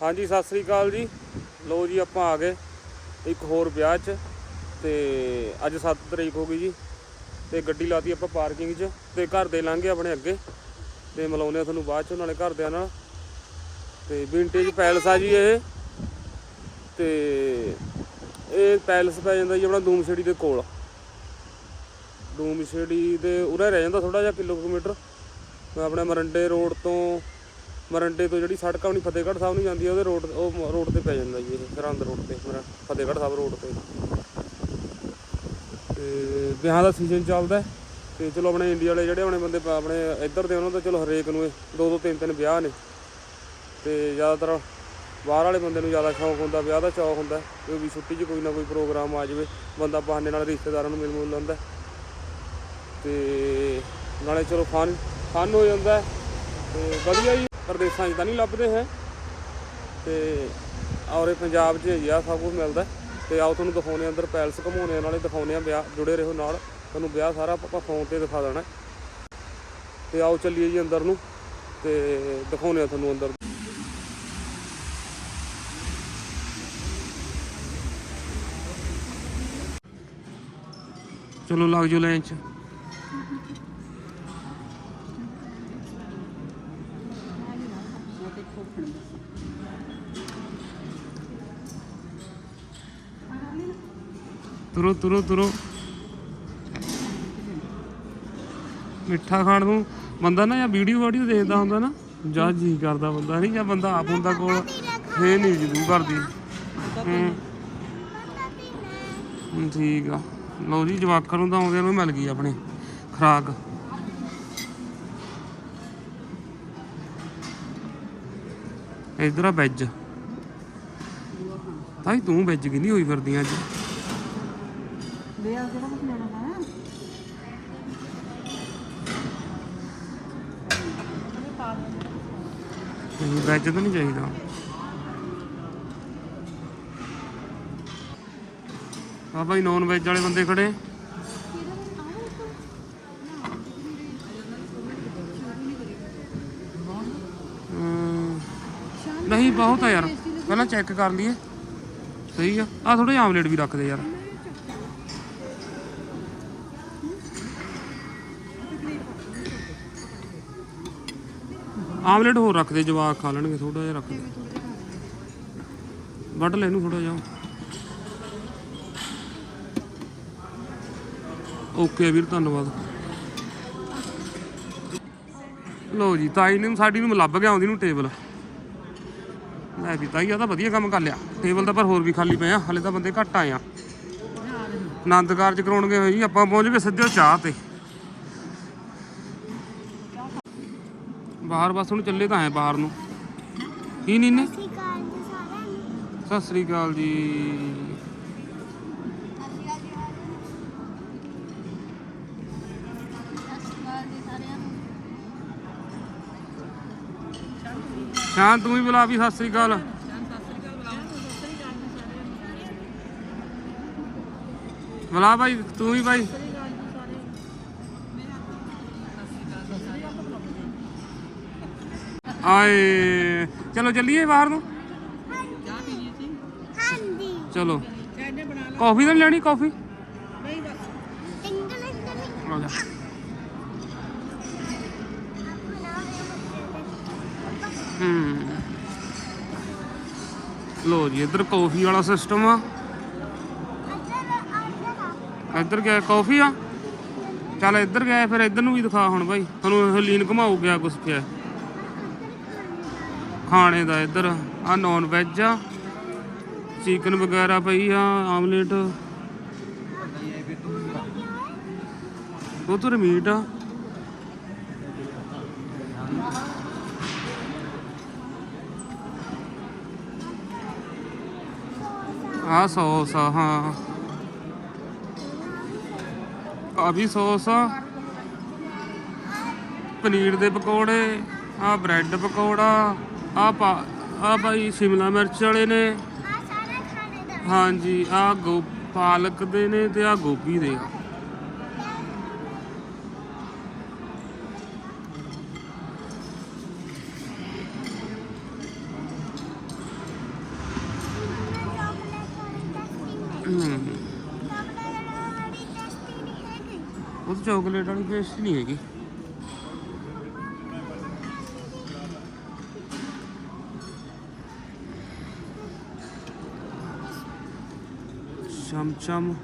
ਹਾਂਜੀ, ਸਤਿ ਸ੍ਰੀ ਅਕਾਲ ਜੀ। ਲੋ ਜੀ, ਆਪਾਂ ਆ ਗਏ ਇੱਕ ਹੋਰ ਵਿਆਹ 'ਚ ਤੇ ਅੱਜ 7 ਤਰੀਕ ਹੋ ਗਈ ਜੀ ਤੇ ਗੱਡੀ ਲਾਤੀ ਆਪਾਂ ਪਾਰਕਿੰਗ 'ਚ ਤੇ ਘਰ ਦੇ ਲੰਘੇ ਆਪਣੇ ਅੱਗੇ ਤੇ ਮਿਲਾਉਂਦੇ ਆ ਤੁਹਾਨੂੰ ਬਾਅਦ 'ਚ ਉਹਨਾਂ ਨਾਲੇ ਘਰਦਿਆਂ ਨਾਲ। ਤੇ ਵਿੰਟੇਜ ਪੈਲਸ ਆ ਜੀ ਇਹ। ਤੇ ਇਹ ਪੈਲਸ ਪੈ ਜਾਂਦਾ ਜੀ ਆਪਣਾ ਦੂਮਛੜੀ ਦੇ ਕੋਲ। ਦੂਮਛੜੀ ਦੇ ਉਰੇ ਰਹਿ ਜਾਂਦਾ ਥੋੜਾ ਜਿਹਾ ਕਿਲੋਮੀਟਰ। ਆਪਣੇ ਮਰੰਡੇ ਰੋਡ ਤੋਂ ਮਰੰਡੇ ਤੋਂ ਜਿਹੜੀ ਸੜਕ ਆਉਣੀ ਫਤਿਹਗੜ੍ਹ ਸਾਹਿਬ ਨੂੰ ਜਾਂਦੀ ਹੈ ਉਹਦੇ ਰੋਡ ਉਹ ਰੋਡ ਤੇ ਪੈ ਜਾਂਦਾ ਜੀ ਇਹ ਸਰਹੰਦ ਰੋਡ ਤੇ, ਮੇਰਾ ਫਤਿਹਗੜ੍ਹ ਸਾਹਿਬ ਰੋਡ ਤੇ। ਤੇ ਵਿਆਹ ਦਾ ਸੀਜ਼ਨ ਚੱਲਦਾ ਹੈ, ਤੇ ਚਲੋ ਆਪਣੇ ਇੰਡੀਆ ਵਾਲੇ ਜਿਹੜੇ ਆਪਣੇ ਬੰਦੇ ਪ- ਆਪਣੇ ਇੱਧਰ ਦੇ ਉਹਨਾਂ ਦਾ ਚਲੋ ਹਰੇਕ ਨੂੰ ਇਹ ਦੋ ਦੋ, ਤਿੰਨ ਤਿੰਨ ਵਿਆਹ ਨੇ। ਤੇ ਜ਼ਿਆਦਾਤਰ ਬਾਹਰ ਵਾਲੇ ਬੰਦੇ ਨੂੰ ਜ਼ਿਆਦਾ ਸ਼ੌਂਕ ਹੁੰਦਾ, ਵਿਆਹ ਦਾ ਚੌਕ ਹੁੰਦਾ ਕੋਈ ਵੀ ਛੁੱਟੀ 'ਚ ਕੋਈ ਨਾ ਕੋਈ ਪ੍ਰੋਗਰਾਮ ਆ ਜਾਵੇ, ਬੰਦਾ ਬਹਾਨੇ ਨਾਲ ਰਿਸ਼ਤੇਦਾਰਾਂ ਨੂੰ ਮਿਲ ਮੁਲ ਲੈਂਦਾ। ਤੇ ਨਾਲੇ ਚਲੋ ਫਨ ਫਨ ਹੋ ਜਾਂਦਾ ਹੈ, ਤੇ ਵਧੀਆ ਜੀ। ਪ੍ਰਦੇਸ਼ਾਂ 'ਚ ਤਾਂ ਨਹੀਂ ਲੱਭਦੇ ਹੈ ਤੇ ਔਰੇ ਪੰਜਾਬ 'ਚ ਹੀ ਆ, ਸਭ ਕੁਝ ਮਿਲਦਾ। ਤੇ ਆਓ ਤੁਹਾਨੂੰ ਦਿਖਾਉਂਦੇ ਹਾਂ ਅੰਦਰ ਪੈਲਸ ਘਮਾਉਂਦੇ ਆ ਨਾਲੇ ਦਿਖਾਉਂਦੇ ਆ ਵਿਆਹ, ਜੁੜੇ ਰਹੋ ਨਾਲ। ਤੁਹਾਨੂੰ ਵਿਆਹ ਸਾਰਾ ਆਪਾਂ ਫੋਨ ਤੇ ਦਿਖਾ ਦੇਣਾ। ਤੇ ਆਓ ਚੱਲੀਏ ਜੀ ਅੰਦਰ ਨੂੰ। ਤੇ ਦਿਖਾਉਂਦੇ ਆ ਤੁਹਾਨੂੰ ਅੰਦਰ ਚਲੋ ਲੱਗ ਜਾਓ ਲਾਈਨ 'ਚ। ਤੁਰੋ ਤੁਰੋ ਤੁਰੋ। ਮਿੱਠਾ ਖਾਣ ਨੂੰ ਬੰਦਾ ਨਾ ਜਾਂ ਵੀਡੀਓ ਵੀਡੀਓ ਦੇਖਦਾ ਹੁੰਦਾ ਨਾ ਜਾਂ ਜੀ ਕਰਦਾ ਬੰਦਾ, ਨਹੀਂ ਜਾਂ ਬੰਦਾ ਆਪ ਹੁੰਦਾ ਕੋਲ, ਫੇਰ ਨਹੀਂ ਜਦੂ ਕਰਦੀ। ਹੂੰ। ਠੀਕ ਆ। ਲਓ ਜੀ, ਜਵਾਕਾਂ ਨੂੰ ਤਾਂ ਆਉਂਦਿਆਂ ਨੂੰ ਮਿਲ ਗਈ ਆਪਣੀ ਖਰਾਕ। ਇਧਰ ਆ ਵੈਜ ਤਾਈ ਤੂੰ ਵੈਜ ਕਿੰਨੀ ਹੋਈ ਫਿਰਦੀ ਅੱਜ? ਜਿਹੜਾ ਕੁਝ ਲੈਣਾ ਹੈ ਨਹੀਂ ਵੈਜ ਤਾਂ ਨਹੀਂ ਚਾਹੀਦਾ। ਆ ਭਾਈ ਨੌਨ ਵੈਜ ਵਾਲੇ ਬੰਦੇ ਖੜੇ। ਨਹੀਂ, ਬਹੁਤ ਆ ਯਾਰ। ਪਹਿਲਾਂ ਚੈੱਕ ਕਰ ਲਈਏ। ਸਹੀ ਆ। ਆ ਥੋੜੇ ਆਮਲੇਟ ਵੀ ਰੱਖ ਦੇ ਯਾਰ। ਆਮਲੇਟ ਹੋਰ ਰੱਖ ਦੇ, ਜਵਾਕ ਖਾ ਲੈਣਗੇ ਥੋੜਾ ਜਿਹਾ ਰੱਖ ਦੇ। ਵੱਢ ਲੈ ਇਹਨੂੰ ਥੋੜਾ ਜਿਹਾ। ਓਕੇ ਵੀਰ, ਧੰਨਵਾਦ। ਲੋ ਜੀ, ਤਾਈ ਨੇ ਸਾਡੀ ਨੂੰ ਲੱਭ ਗਿਆ, ਆਉਂਦੀ ਨੂੰ ਟੇਬਲ। ਲੈ ਵੀ ਤਾਈ ਆ ਤਾਂ ਵਧੀਆ ਕੰਮ ਕਰ ਲਿਆ। ਟੇਬਲ ਤਾਂ ਪਰ ਹੋਰ ਵੀ ਖਾਲੀ ਪਏ ਆ, ਹਲੇ ਤਾਂ ਬੰਦੇ ਘੱਟ ਆਏ ਆ। ਆਨੰਦ ਕਾਰਜ ਕਰਾਉਣਗੇ ਹੋਏ ਆਪਾਂ ਪਹੁੰਚ ਗਏ ਸਿੱਧੇ ਚਾਹ ਤੇ। ਬਾਹਰ ਬਸ ਹੁਣ ਚੱਲੇ ਤਾਂ ਆਏ ਬਾਹਰ ਨੂੰ। ਕੀ ਨਹੀਂ ਨੇ। ਸਤਿ ਸ੍ਰੀ ਅਕਾਲ ਜੀ। ਸ਼ਾਨ ਤੂੰ ਵੀ ਬੁਲਾ ਵੀ ਸਤਿ ਸ੍ਰੀ ਅਕਾਲ। ਬੁਲਾ ਭਾਈ ਤੂੰ ਵੀ ਭਾਈ। ਆਏ। ਚਲੋ ਚੱਲੀਏ ਬਾਹਰ ਨੂੰ। ਹਾਂਜੀ। ਚਲੋ। ਚਾਹਨੇ ਬਣਾ ਲਾ ਕਾਫੀ ਤਾਂ ਨੀ ਲੈਣੀ ਕਾਫੀ? ਆ ਜਾ। ਹੂੰ। ਲੋ ਜੀ ਇੱਧਰ ਕਾਫੀ ਵਾਲਾ ਸਿਸਟਮ ਆ। ਇੱਧਰ ਗਿਆ ਕਾਫੀ ਆ। ਚੱਲ ਇੱਧਰ ਗਿਆ ਫਿਰ ਇੱਧਰ ਨੂੰ ਵੀ ਦਿਖਾ ਹੁਣ ਭਾਈ ਤੁਹਾਨੂੰ ਹਲੀਨ ਘਮਾਉ ਗਿਆ ਕੁਛ ਪਿਆ ਖਾਣੇ ਦਾ ਇੱਧਰ ਆ ਨੌਨ ਵੈਜ ਆ। ਚਿਕਨ ਵਗੈਰਾ ਪਈ ਆ ਆਮਲੇਟ ਉਹ ਮੀਟ ਆ। ਆ ਸੌਸ ਆ, ਹਾਂ। ਆ ਵੀ ਸੌਸ ਆ। ਪਨੀਰ ਦੇ ਪਕੌੜੇ। ਆ ਬ੍ਰੈਡ ਪਕੌੜਾ ਆ ਆ ਭਾਈ ਸ਼ਿਮਲਾ ਮਿਰਚ ਵਾਲੇ ਨੇ। ਹਾਂਜੀ ਆ ਗੋ ਪਾਲਕ ਦੇ ਨੇ ਤੇ ਆ ਗੋਭੀ ਦੇ ਆ। ਉਹ ਚਾਕਲੇਟ ਵਾਲੀ ਪੇਸਟ ਨਹੀਂ ਹੈਗੀ। ਚਮਚਮ।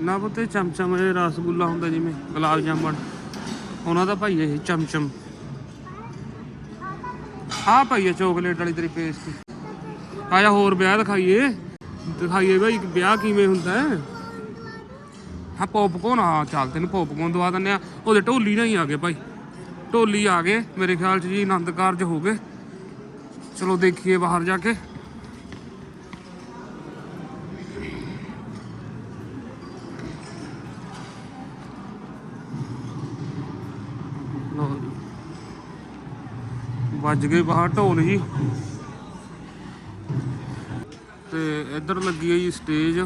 ਨਾ ਪੁੱਤੇ ਚਮਚਮ ਇਹ ਰਸਗੁੱਲਾ ਹੁੰਦਾ ਜਿਵੇਂ ਗੁਲਾਬ ਜਾਮਣ। ਉਹਨਾਂ ਦਾ ਭਾਈ ਇਹ ਚਮਚਮ। ਆ ਭਾਈ ਇਹ ਚਾਕਲੇਟ ਵਾਲੀ ਤੇਰੀ ਪੇਸਟ ਆਇਆ ਹੋਰ ਵਿਆਹ ਦਿਖਾਈਏ। ਦਿਖਾਈਏ ਭਾਈ ਵਿਆਹ ਕਿਵੇਂ ਹੁੰਦਾ ਹੈ। ਹਾਂ ਪੌਪਕੌਰਨ ਆ ਚੱਲ ਤੈਨੂੰ ਪੌਪਕੌਰਨ ਦਵਾ ਦਿੰਦੇ ਆ ਉਹਦੇ ਢੋਲੀ ਨਾਲ ਹੀ ਆ ਗਏ ਭਾਈ। ਢੋਲੀ ਆ ਗਏ। ਮੇਰੇ ਖਿਆਲ ਚ ਜੀ ਆਨੰਦ ਕਾਰਜ ਹੋ ਗਏ। ਚਲੋ ਦੇਖੀਏ ਬਾਹਰ ਜਾ ਕੇ। ਲਓ ਜੀ। ਵੱਜ ਗਏ ਬਾਹਰ ਢੋਲ ਜੀ ਤੇ ਇੱਧਰ ਲੱਗੀ ਹੈ ਜੀ ਸਟੇਜ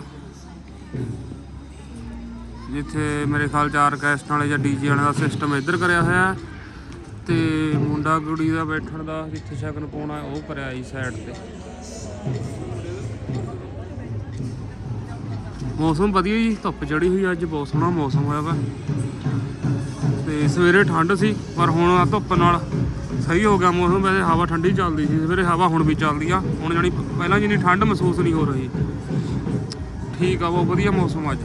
ਜਿੱਥੇ ਮੇਰੇ ਖਿਆਲ ਚ ਆਰਕੈਸਟਰਾ ਵਾਲੇ ਜਾਂ ਡੀਜੇ ਵਾਲੇ ਦਾ ਸਿਸਟਮ ਇੱਧਰ ਕਰਿਆ ਹੋਇਆ ਹੈ। ਤੇ ਮੁੰਡਾ ਕੁੜੀ ਦਾ ਬੈਠਣ ਦਾ ਜਿੱਥੇ ਸ਼ਗਨ ਪਾਉਣਾ ਉਹ ਕਰਿਆ ਜੀ ਸਾਈਡ ਤੇ। ਮੌਸਮ ਵਧੀਆ ਜੀ, ਧੁੱਪ ਚੜੀ ਹੋਈ ਅੱਜ, ਬਹੁਤ ਸੋਹਣਾ ਮੌਸਮ ਹੋਇਆ ਵਾ। ਤੇ ਸਵੇਰੇ ਠੰਡ ਸੀ, ਪਰ ਹੁਣ ਆ ਧੁੱਪ ਨਾਲ ਸਹੀ ਹੋ ਗਿਆ ਮੌਸਮ। ਵੈਸੇ ਹਵਾ ਠੰਡੀ ਚੱਲਦੀ ਸੀ, ਸਵੇਰੇ ਹਵਾ ਹੁਣ ਵੀ ਚੱਲਦੀ ਆ। ਹੁਣ ਜਾਨੀ ਪਹਿਲਾਂ ਜਿੰਨੀ ਠੰਡ ਮਹਿਸੂਸ ਨਹੀਂ ਹੋ ਰਹੀ। ਠੀਕ ਆ, ਬਹੁਤ ਵਧੀਆ ਮੌਸਮ ਅੱਜ।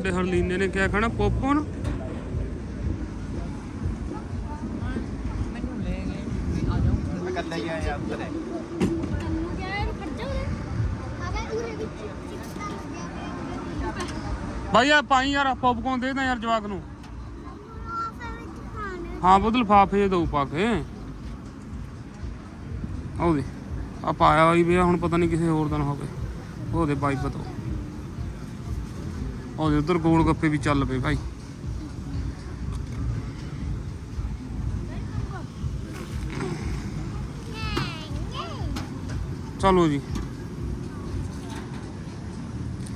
ਸਾਡੇ ਹਰਲੀਨੇ ਨੇ ਕਿਹਾ ਖਾਣਾ? ਪੋਪਕੌਰਨ ਇਕੱਲਾ ਹੀ ਆਇਆ ਉੱਧਰ ਹੈ ਯਾਰ ਖੜਦਾ ਉਰੇ ਅਬੇ ਉਰੇ ਵਿੱਚ ਭਾਈ ਆ ਪਾਈ ਯਾਰ ਪੋਪਕੌਰਨ ਦੇ ਦੇ ਯਾਰ ਜਵਾਕ ਨੂੰ। ਹਾਂ ਬੁੱਧ ਲਫਾਫੇ ਦਊ ਪਾ ਕੇ। ਆਉਦੇ ਆ ਪਾਇਆ ਹੋਈ ਵੀ ਹੁਣ ਪਤਾ ਨਹੀਂ ਕਿਸੇ ਹੋਰ ਦਾ ਨਾ ਹੋਵੇ। ਉਹਦੇ ਪਾਈਪ ਤੋਂ ਉਹਦੇ ਉਧਰ ਗੋਲ ਗੱਪੇ ਵੀ ਚੱਲ ਪਏ ਭਾਈ। ਚਲੋ ਜੀ।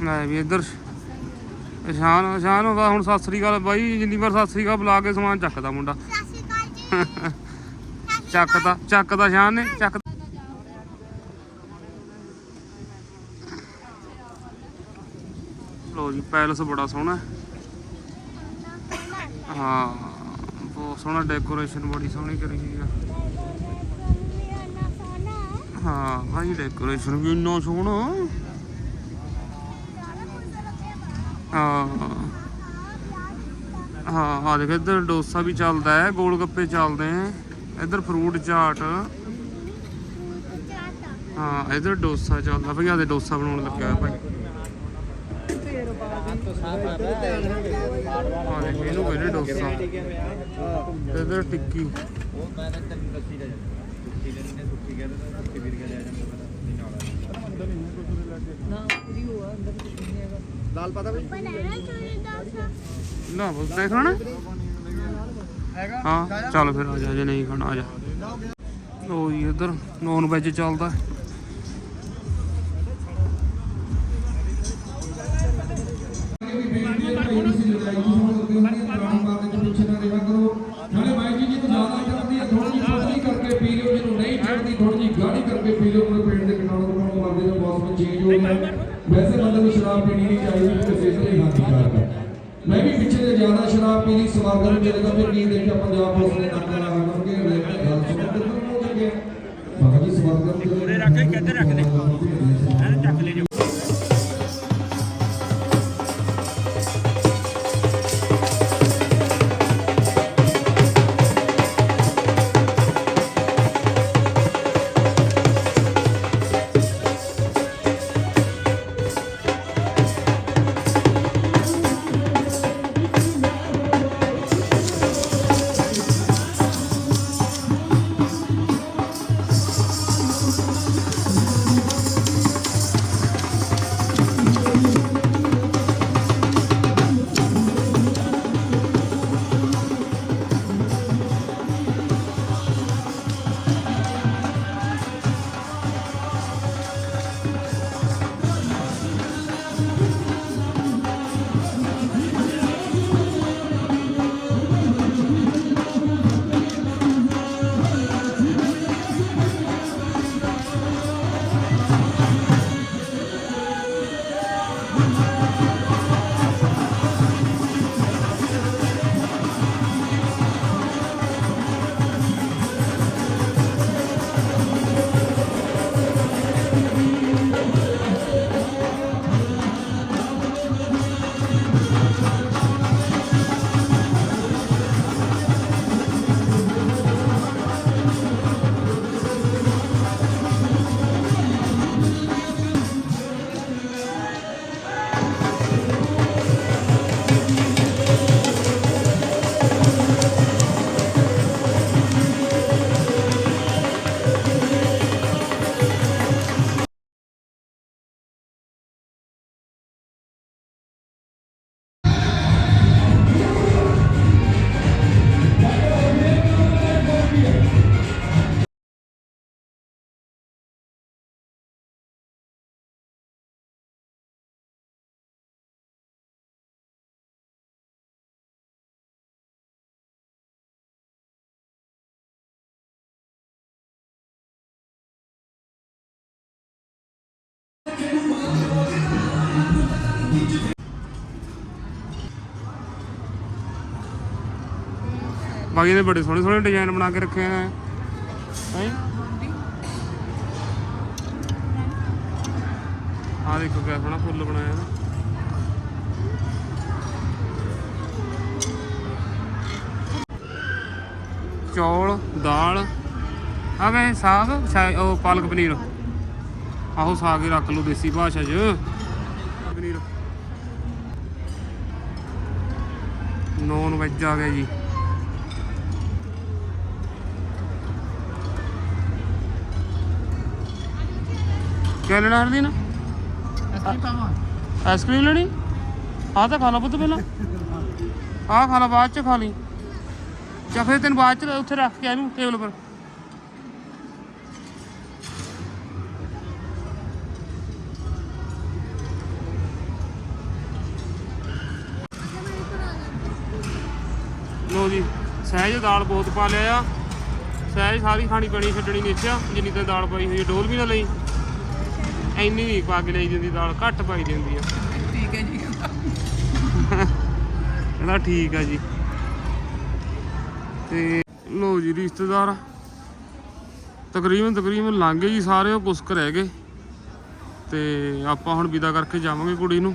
ਲੈ ਵੀ ਇੱਧਰ ਇਸ਼ਾਨ ਇਸ਼ਾਨ ਹੁੰਦਾ ਹੁਣ ਸਤਿ ਸ੍ਰੀ ਅਕਾਲ ਬਾਈ ਜਿੰਨੀ ਵਾਰ ਸਤਿ ਸ੍ਰੀ ਅਕਾਲ ਬੁਲਾ ਕੇ ਸਮਾਨ ਚੱਕਦਾ ਮੁੰਡਾ। ਸਤਿ ਸ਼੍ਰੀ ਅਕਾਲ ਜੀ। ਚੱਕਦਾ ਚੱਕਦਾ ਸ਼ਾਨ ਨੇ ਚੱਕ ਲੋ ਜੀ, ਪੈਲਸ ਬੜਾ ਸੋਹਣਾ ਹਾਂ। ਬਹੁਤ ਸੋਹਣਾ ਡੈਕੋਰੇਸ਼ਨ ਬੜੀ ਸੋਹਣੀ ਕਰੀ ਹੋਈ ਆ। ਹਾਂ ਭਾਈ ਡੈਕੋਰੇਸ਼ਨ ਵੀ ਇੰਨਾ ਸੋਹਣਾ। ਹਾਂ। ਹਾਂ ਆ ਦੇਖ, ਇੱਧਰ ਡੋਸਾ ਵੀ ਚੱਲਦਾ ਹੈ ਗੋਲ ਗੱਪੇ ਚੱਲਦੇ ਹੈ। ਇੱਧਰ ਫਰੂਟ ਚਾਟ। ਹਾਂ, ਇੱਧਰ ਡੋਸਾ ਚੱਲਦਾ। ਭਈ ਦੇ ਡੋਸਾ ਬਣਾਉਣ ਲੱਗਿਆ ਭਾਈ। ਆ ਇਹਨੂੰ ਕਹਿੰਦੇ ਡੋਸਾ ਤੇ ਟਿੱਕੀ ਉਹ ਮੈਂ ਤਾਂ ਤੈਨੂੰ ਦੱਸੀ ਜਾ ਸੁੱਕੀ ਲੈਣੀ ਨੇ ਸੁੱਕੀ ਕਹਿੰਦੇ ਤਾਂ ਸੁੱਕੀ ਵੀਰ ਕੇ ਲੈ ਜਾਂਦਾ ਲਾਲ ਪਤਾ ਬਈ ਬਣਾਣਾ ਚੋਰੀ ਦੱਸ ਨਾ ਬਸ ਦੇਖ ਲੈਣਾ ਹਾਂ, ਚੱਲ ਫਿਰ ਆ ਜਾ, ਜੇ ਨਹੀਂ ਖਾਣਾ ਆ ਜਾ। ਲੋ ਜੀ, ਇੱਧਰ ਨੌਨ ਵੈਜ ਚੱਲਦਾ ਸ਼ਰਾਬ ਪੀਣੀ ਨਹੀਂ ਚਾਹੀਦੀ ਹਾਨੀਕਾਰਕ ਹੈ। ਮੈਂ ਵੀ ਪਿੱਛੇ ਜਾਣਾ, ਸ਼ਰਾਬ ਪੀ ਸਮਾਗਮ ਮੇਰੇ ਦਾ ਫਿਰ ਕੀ ਦੇਖਿਆ, ਪੰਜਾਬ ਪੁਲਿਸ ਨੇ ਨਾਕਾ ਬਾਕੀ ਦੇ ਬੜੇ ਸੋਹਣੇ ਸੋਹਣੇ ਡਿਜ਼ਾਈਨ ਬਣਾ ਕੇ ਰੱਖੇ ਆ ਹੈ? ਆ ਦੇਖੋ ਕਿਆ ਸੋਹਣਾ ਫੁੱਲ ਬਣਾਇਆ ਨਾ। ਚੌਲ, ਦਾਲ ਆ ਗਏ ਸਾਗ ਉਹ ਪਾਲਕ ਪਨੀਰ। ਆਹੋ ਸਾਗ ਹੀ ਰੱਖ ਲਓ ਦੇਸੀ ਭਾਸ਼ਾ 'ਚ। ਪਨੀਰ। ਨੌਨ ਵੈਜ ਆ ਗਿਆ ਜੀ। ਕਿਆ ਲੈਣਾ ਹਰਦੀਨ ਆਈਸਕ੍ਰੀਮ ਲੈਣੀ? ਆਹ ਤਾਂ ਖਾ ਲਾ ਪੁੱਤ ਪਹਿਲਾਂ। ਆਹ ਖਾ ਲਾ ਬਾਅਦ ਚ ਖਾ ਲਈ। ਜਾਂ ਫਿਰ ਤੈਨੂੰ ਬਾਅਦ ਚ ਉੱਥੇ ਰੱਖ ਕੇ ਇਹਨੂੰ ਟੇਬਲ ਪਰ। ਲੋ ਜੀ ਸਹਿਜ ਦਾਲ ਬਹੁਤ ਪਾ ਲਿਆ ਆ। ਸਹਿਜ ਸਾਰੀ ਖਾਣੀ ਪੈਣੀ ਛੱਡਣੀ ਨਹੀਂ ਇੱਥੇ ਜਿੰਨੀ ਤੇ ਦਾਲ ਪਾਈ ਹੋਈ ਡੋਲ ਵੀ ਨਾ ਲਈ। ਇੰਨੀ ਨਹੀਂ ਪਾ ਕੇ ਲਈ ਜਾਂਦੀ ਦਾਲ ਘੱਟ ਪਾਈ ਦੀ ਹੁੰਦੀ ਆ। ਠੀਕ ਹੈ ਜੀ। ਕਹਿੰਦਾ ਠੀਕ ਆ ਜੀ। ਤੇ ਲੋ ਜੀ ਰਿਸ਼ਤੇਦਾਰ ਤਕਰੀਬਨ ਤਕਰੀਬਨ ਲੰਘ ਗਏ ਜੀ ਸਾਰੇ ਉਹ ਕੁਸਕ ਰਹਿ ਗਏ। ਤੇ ਆਪਾਂ ਹੁਣ ਵਿਦਾ ਕਰਕੇ ਜਾਵਾਂਗੇ ਕੁੜੀ ਨੂੰ।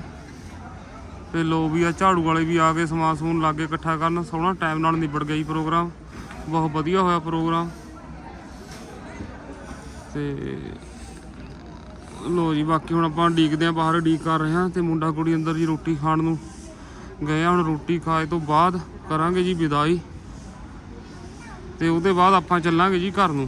ਤੇ ਲੋ ਵੀ ਆ ਝਾੜੂ ਵਾਲੇ ਵੀ ਆ ਗਏ ਸਮਾਨ ਸਮੂਨ ਲਾਗੇ ਇਕੱਠਾ ਕਰਨ। ਸੋਹਣਾ ਟਾਈਮ ਨਾਲ ਨਿਬੜ ਗਿਆ ਜੀ ਪ੍ਰੋਗਰਾਮ ਬਹੁਤ ਵਧੀਆ ਹੋਇਆ ਪ੍ਰੋਗਰਾਮ ਤੇ ਲੋ ਜੀ, ਬਾਕੀ ਹੁਣ ਆਪਾਂ ਡੀਕਦੇ ਆ ਬਾਹਰ ਡੀਕ ਕਰ ਰਹੇ ਹਾਂ ਤੇ ਮੁੰਡਾ ਕੁੜੀ ਅੰਦਰ ਜੀ ਰੋਟੀ ਖਾਣ ਨੂੰ ਗਏ ਆ, ਹੁਣ ਰੋਟੀ ਖਾਏ ਤੋਂ ਬਾਅਦ ਕਰਾਂਗੇ ਜੀ ਵਿਦਾਈ ਤੇ ਉਹਦੇ ਬਾਅਦ ਆਪਾਂ ਚੱਲਾਂਗੇ ਜੀ ਘਰ ਨੂੰ।